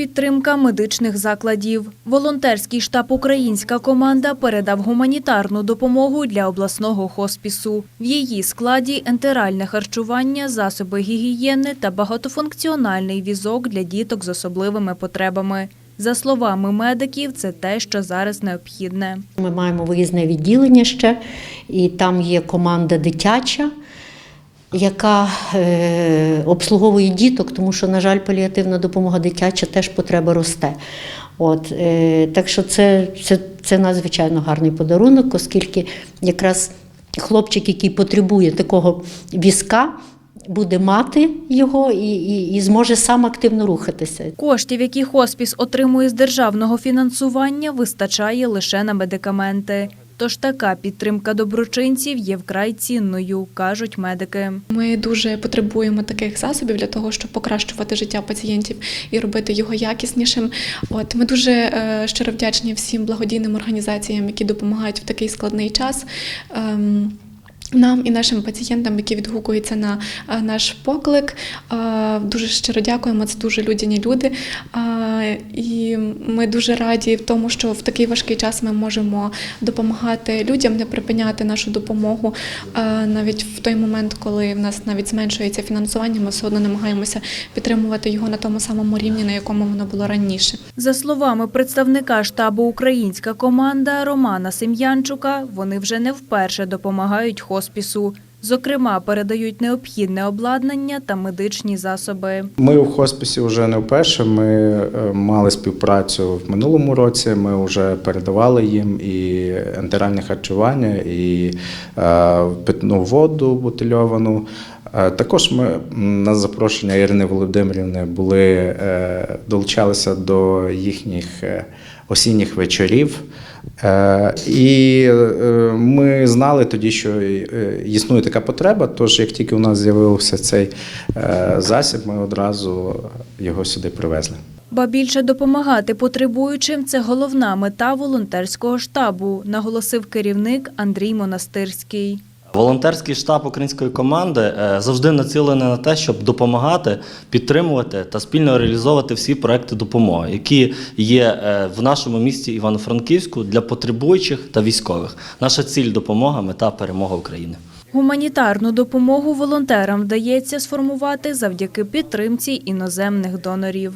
підтримка медичних закладів. Волонтерський штаб Українська команда передав гуманітарну допомогу для обласного хоспісу. В її складі ентеральне харчування, засоби гігієни та багатофункціональний візок для діток з особливими потребами. За словами медиків, це те, що зараз необхідне. Ми маємо виїзне відділення ще, і там є команда дитяча, яка е, обслуговує діток, тому що, на жаль, паліативна допомога дитяча теж потреба росте. От, е, так що це, це, це надзвичайно гарний подарунок, оскільки якраз хлопчик, який потребує такого візка, буде мати його і, і, і зможе сам активно рухатися. Коштів, які хоспіс отримує з державного фінансування, вистачає лише на медикаменти. Тож така підтримка доброчинців є вкрай цінною, кажуть медики. Ми дуже потребуємо таких засобів для того, щоб покращувати життя пацієнтів і робити його якіснішим. От ми дуже е, щиро вдячні всім благодійним організаціям, які допомагають в такий складний час. Ем, Нам і нашим пацієнтам, які відгукуються на е, наш поклик, Е, дуже щиро дякуємо. Це дуже людяні люди. І ми дуже раді в тому, що в такий важкий час ми можемо допомагати людям, не припиняти нашу допомогу. Навіть в той момент, коли в нас навіть зменшується фінансування, ми все одно намагаємося підтримувати його на тому самому рівні, на якому воно було раніше. За словами представника штабу Українська команда Романа Сем'янчука, вони вже не вперше допомагають хоспісу. Зокрема, передають необхідне обладнання та медичні засоби. Ми в хосписі вже не вперше. Ми е, мали співпрацю в минулому році. Ми вже передавали їм і ентеральне харчування, і е, питну воду бутильовану. Е, Також ми на запрошення Ірини Володимирівни були е, долучалися до їхніх е, осінніх вечорів. І ми знали тоді, що існує така потреба. Тож, як тільки у нас з'явився цей засіб, ми одразу його сюди привезли. Ба більше допомагати потребуючим це головна мета волонтерського штабу, наголосив керівник Андрій Монастирський. Волонтерський штаб української команди е, завжди націлений на те, щоб допомагати, підтримувати та спільно реалізовувати всі проекти допомоги, які є е, в нашому місті Івано-Франківську для потребуючих та військових. Наша ціль допомога, мета перемога України. Гуманітарну допомогу волонтерам вдається сформувати завдяки підтримці іноземних донорів.